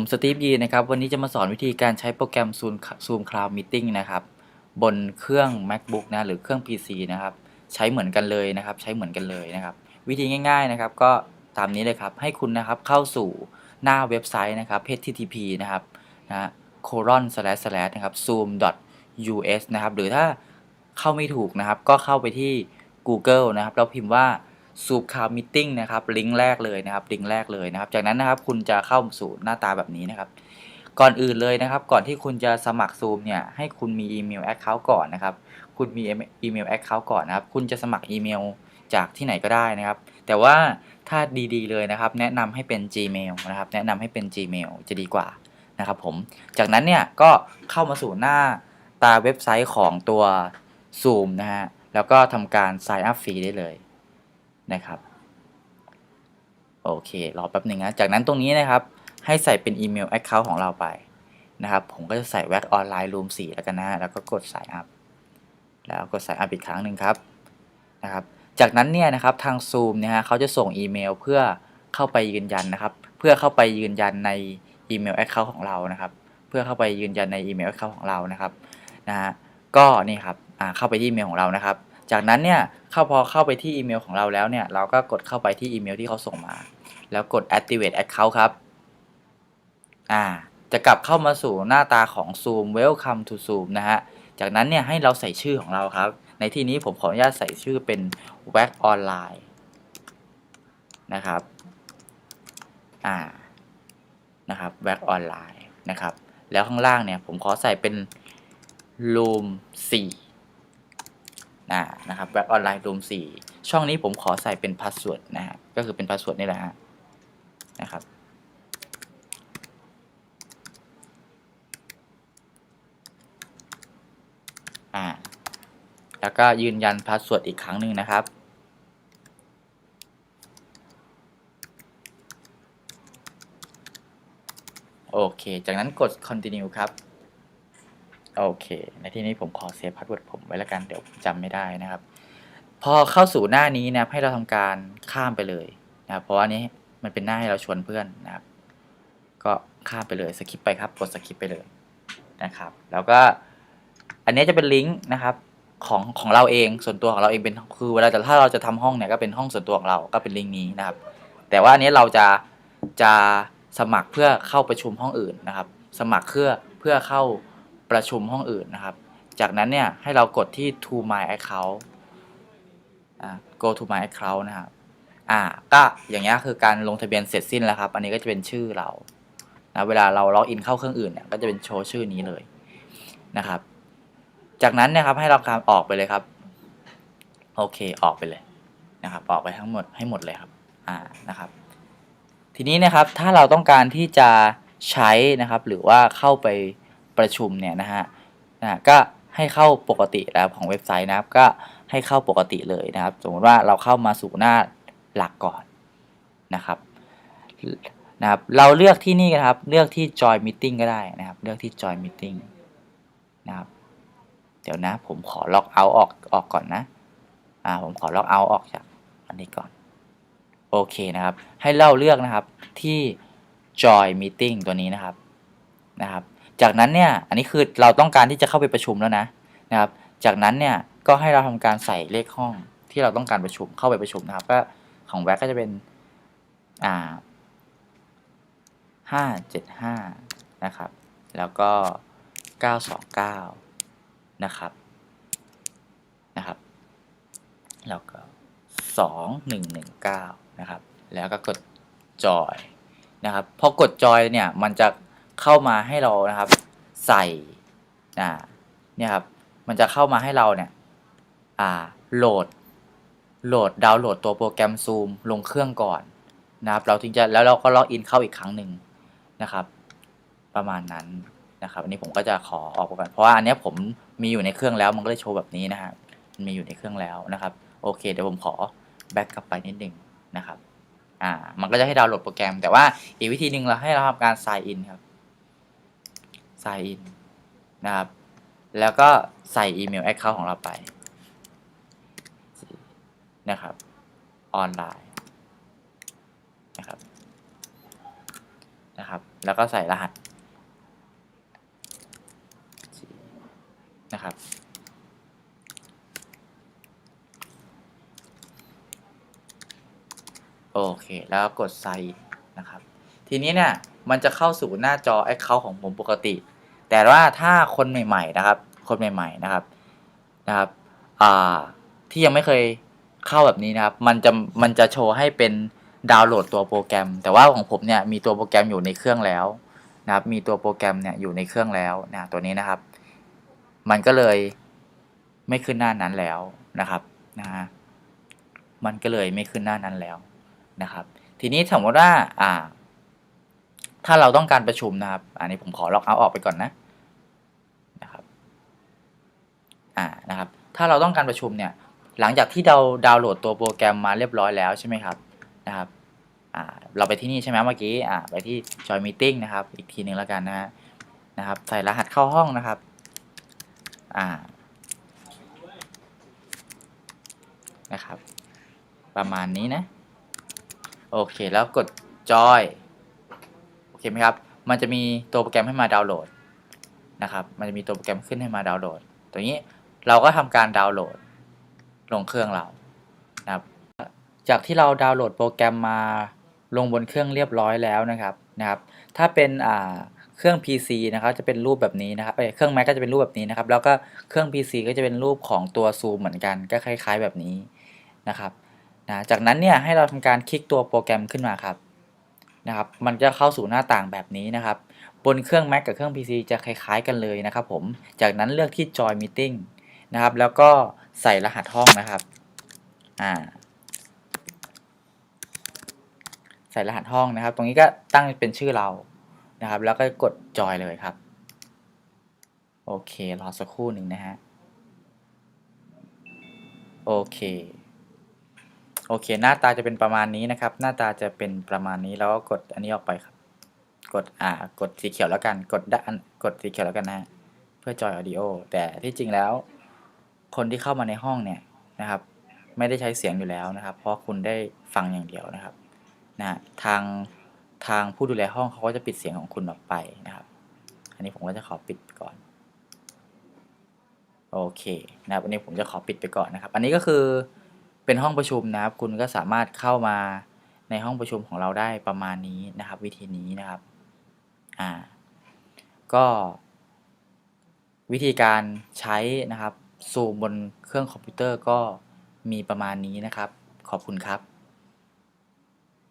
ผมสตีฟยีนะครับ วันนี้จะมาสอนวิธีการใช้โปรแกรม Zoom Zoom Cloud Meeting นะครับ บนเครื่อง MacBook นะ หรือเครื่อง PC นะครับ ใช้เหมือนกันเลยนะครับ ใช้เหมือนกันเลยนะครับ วิธีง่าย ๆนะครับ ก็ตามนี้เลยครับ ให้คุณนะครับเข้าสู่หน้าเว็บไซต์นะครับ http นะครับนะ colon slash slash นะครับ zoom us นะครับ หรือถ้าเข้าไม่ถูกนะครับ ก็เข้าไปที่ Google นะครับแล้วพิมพ์ว่า Zoom Cloud Meeting นะครับลิงก์แรกเลยนะครับลิงก์แรกเลยนะครับ จากนั้นนะครับคุณจะเข้าสู่หน้าตาแบบนี้นะครับ ก่อนอื่นเลยนะครับ ก่อนที่คุณจะสมัคร Zoom เนี่ยให้คุณมีอีเมล Account ก่อนนะครับ คุณมีอีเมล Account ก่อนนะครับ คุณจะสมัครอีเมลจากที่ไหนก็ได้นะครับ แต่ว่าถ้าดีๆเลยนะครับ แนะนำให้เป็น Gmail นะครับ แนะนำให้เป็น Gmail จะดีกว่านะครับผม จากนั้นเนี่ยก็เข้ามาสู่หน้าตาเว็บไซต์ของตัว Zoom นะฮะ แล้วก็ทำการ sign up ฟรีได้เลย นะครับโอเครอแป๊บหนึ่งนะจากนั้นตรงนี้นะครับ ให้ใส่เป็นอีเมล Account ของเราไปนะครับ ผมก็จะใส่แว็กออนไลน์รูม4แล้วกันนะแล้วก็กด sign up แล้วกด sign up อีกครั้งหนึ่งครับนะครับ จากนั้นเนี่ยนะครับทาง Zoom นะฮะเขาจะส่งอีเมลเพื่อเข้าไปยืนยันนะครับ เพื่อเข้าไปยืนยันในอีเมล Account ของเรานะครับ เพื่อเข้าไปยืนยันในอีเมล Account ของเรานะครับนะฮะก็นี่ครับอ่าเข้าไปที่อีเมลของเรานะครับ จากนั้นเนี่ยเข้าพอเข้าไปที่อีเมลของเราแล้วเนี่ย เราก็กดเข้าไปที่อีเมลที่เขาส่งมา แล้วกด activate account ครับ อ่า จะกลับเข้ามาสู่หน้าตาของ Zoom welcome to Zoom นะฮะ จากนั้นเนี่ยให้เราใส่ชื่อของเราครับ ในที่นี้ผมขออนุญาตใส่ชื่อเป็น w a c Online นะครับ อ่า นะครับ w a c Online นะครับ แล้วข้างล่างเนี่ยผมขอใส่เป็น Room 4 นะนะครับ w a c Online Room 4ช่องนี้ผมขอใส่เป็นพาสเวิร์ดนะฮะก็คือเป็นพาสเวิร์ดนี่แหละฮะนะครับอ่าแล้วก็ยืนยันพาสเวิร์ดอีกครั้งหนึ่งนะครับโอเค จากนั้นกด continue ครับ โอเค ในที่นี้ผมขอเซฟพาสเวิร์ดผมไว้แล้วกันเดี๋ยวจำไม่ได้นะครับ พอเข้าสู่หน้านี้นะครับให้เราทำการข้ามไปเลยนะครับเพราะว่านี้มันเป็นหน้าให้เราชวนเพื่อนนะครับ ก็ข้ามไปเลยสคิปไปครับกดสคิปไปเลยนะครับ แล้วก็อันนี้จะเป็นลิงก์นะครับของของเราเองส่วนตัวของเราเองเป็นคือเวลาแต่ถ้าเราจะทำห้องเนี่ยก็เป็นห้องส่วนตัวของเราก็เป็นลิงก์นี้นะครับ แต่ว่าอันนี้เราจะจะสมัครเพื่อเข้าประชุมห้องอื่นนะครับ สมัครเพื่อเพื่อเข้า ประชุมห้องอื่นนะครับ จากนั้นเนี่ยให้เรากดที่ to my account อ่า go to my account นะครับอ่าก็อย่างเงี้ยคือการลงทะเบียนเสร็จสิ้นแล้วครับ อันนี้ก็จะเป็นชื่อเรานะเวลาเราล็อกอินเข้าเครื่องอื่นเนี่ยก็จะเป็นโชว์ชื่อนี้เลยนะครับ จากนั้นนะครับให้เราการออกไปเลยครับ โอเคออกไปเลยนะครับ ออกไปทั้งหมดให้หมดเลยครับอ่านะครับ ทีนี้นะครับถ้าเราต้องการที่จะใช้นะครับ หรือว่าเข้าไป ประชุมเนี่ยนะฮะนะก็ให้เข้าปกติแล้วของเว็บไซต์นะครับก็ให้เข้าปกติเลยนะครับ สมมติว่าเราเข้ามาสู่หน้าหลักก่อนนะครับนะครับ เราเลือกที่นี่นะครับ เลือกที่ join meeting ก็ได้นะครับ เลือกที่ join meeting นะครับ เดี๋ยวนะ ผมขอล็อกเอาออกออกก่อนนะอ่าผมขอล็อกเอาออกจากอันนี้ก่อน โอเคนะครับ ให้เราเลือกนะครับที่ join meeting ตัวนี้นะครับนะครับ จากนั้นเนี่ยอันนี้คือเราต้องการที่จะเข้าไปประชุมแล้วนะนะครับ จากนั้นเนี่ยก็ให้เราทำการใส่เลขห้องที่เราต้องการประชุมเข้าไปประชุมนะครับ ก็ของแว็กก็จะเป็นอ่าห้าเจ็ดห้านะครับ แล้วก็เก้าสองเก้านะครับนะครับ แล้วก็สองหนึ่งหนึ่งเก้านะครับ แล้วก็กดจอยนะครับ พอกดจอยเนี่ยมันจะ เข้ามาให้เรานะครับ ใส่อ่าเนี่ยครับมันจะเข้ามาให้เราเนี่ยอ่าโหลดโหลดดาวน์โหลดตัวโปรแกรม Zoom ลงเครื่องก่อนนะครับ เราถึงจะแล้วเราก็ล็อกอินเข้าอีกครั้งหนึ่งนะครับ ประมาณนั้นนะครับ อันนี้ผมก็จะขอออกไปก่อนเพราะว่าอันนี้ผมมีอยู่ในเครื่องแล้วมันก็เลยโชว์แบบนี้นะฮะมันมีอยู่ในเครื่องแล้วนะครับ โอเค เดี๋ยวผมขอแบ็กกลับไปนิดนึงนะครับ อ่า มันก็จะให้ดาวน์โหลดโปรแกรม แต่ว่าอีกวิธีหนึ่งเราให้เราทำการ sign in ครับ sign in นะครับ แล้วก็ใส่อีเมล account ของเราไปนะครับ ออนไลน์นะครับนะครับ แล้วก็ใส่รหัสนะครับโอเค แล้วกด sign in นะครับ ทีนี้เนี่ย มันจะเข้าสู่หน้าจอ Account ของผมปกติ แต่ว่าถ้าคนใหม่ ๆนะครับ คนใหม่ ๆนะครับนะครับที่ยังไม่เคยเข้าแบบนี้นะครับ มันจะมันจะโชว์ให้เป็นดาวน์โหลดตัวโปรแกรม แต่ว่าของผมเนี่ยมีตัวโปรแกรมอยู่ในเครื่องแล้วนะครับ มีตัวโปรแกรมเนี่ยอยู่ในเครื่องแล้วนะตัวนี้นะครับ มันก็เลยไม่ขึ้นหน้านั้นแล้วนะครับนะฮะมันก็เลยไม่ขึ้นหน้านั้นแล้วนะครับ ทีนี้สมมติว่าอ่า ถ้าเราต้องการประชุมนะครับ อันนี้ผมขอล็อกเอาออกไปก่อนนะนะครับอ่านะครับ ถ้าเราต้องการประชุมเนี่ยหลังจากที่เราดาวน์โหลดตัวโปรแกรมมาเรียบร้อยแล้วใช่ไหมครับนะครับอ่าเราไปที่นี่ใช่ไหมเมื่อกี้อ่าไปที่ Join Meeting นะครับ อีกทีหนึ่งแล้วกันนะฮะนะครับ ใส่รหัสเข้าห้องนะครับอ่านะครับ ประมาณนี้นะ โอเคแล้วกด Join เคไหมครับ มันจะมีตัวโปรแกรมให้มาดาวน์โหลดนะครับ มันจะมีตัวโปรแกรมขึ้นให้มาดาวน์โหลด ตัวนี้เราก็ทำการดาวน์โหลดลงเครื่องเรานะครับ จากที่เราดาวน์โหลดโปรแกรมมาลงบนเครื่องเรียบร้อยแล้วนะครับนะครับ ถ้าเป็นอ่าเครื่อง PC นะครับจะเป็นรูปแบบนี้นะครับเครื่อง Mac ก็จะเป็นรูปแบบนี้นะครับ แล้วก็เครื่อง PC ก็จะเป็นรูปของตัวซูมเหมือนกัน ก็คล้าย ๆ แบบนี้นะครับนะจากนั้นเนี่ยให้เราทำการคลิกตัวโปรแกรมขึ้นมาครับ นะครับ มันจะเข้าสู่หน้าต่างแบบนี้นะครับ บนเครื่อง Mac กับเครื่อง PC จะคล้ายๆกันเลยนะครับผม จากนั้นเลือกที่ Join Meeting นะครับ แล้วก็ใส่รหัสห้องนะครับ อ่า ใส่รหัสห้องนะครับ ตรงนี้ก็ตั้งเป็นชื่อเรา นะครับ แล้วก็กดจอยเลยครับ โอเค รอสักครู่หนึ่งนะฮะ โอเค โอเค หน้าตาจะเป็นประมาณนี้นะครับ หน้าตาจะเป็นประมาณนี้แล้วก็กดอันนี้ออกไปครับ กดอ่ากดสีเขียวแล้วกัน กดด้านกดสีเขียวแล้วกันนะฮะเพื่อจอยออดิโอแต่ที่จริงแล้ว คนที่เข้ามาในห้องเนี่ยนะครับ ไม่ได้ใช้เสียงอยู่แล้วนะครับ เพราะคุณได้ฟังอย่างเดียวนะครับนะทางทางผู้ดูแลห้องเขาก็จะปิดเสียงของคุณออกไปนะครับ อันนี้ผมก็จะขอปิดก่อนโอเคนะครับอันนี้ผมจะขอปิดไปก่อนนะครับ อันนี้ก็คือ เป็นห้องประชุมนะครับ คุณก็สามารถเข้ามาในห้องประชุมของเราได้ประมาณนี้นะครับ วิธีนี้นะครับอ่าก็วิธีการใช้นะครับซูมบนเครื่องคอมพิวเตอร์ก็มีประมาณนี้นะครับ ขอบคุณครับ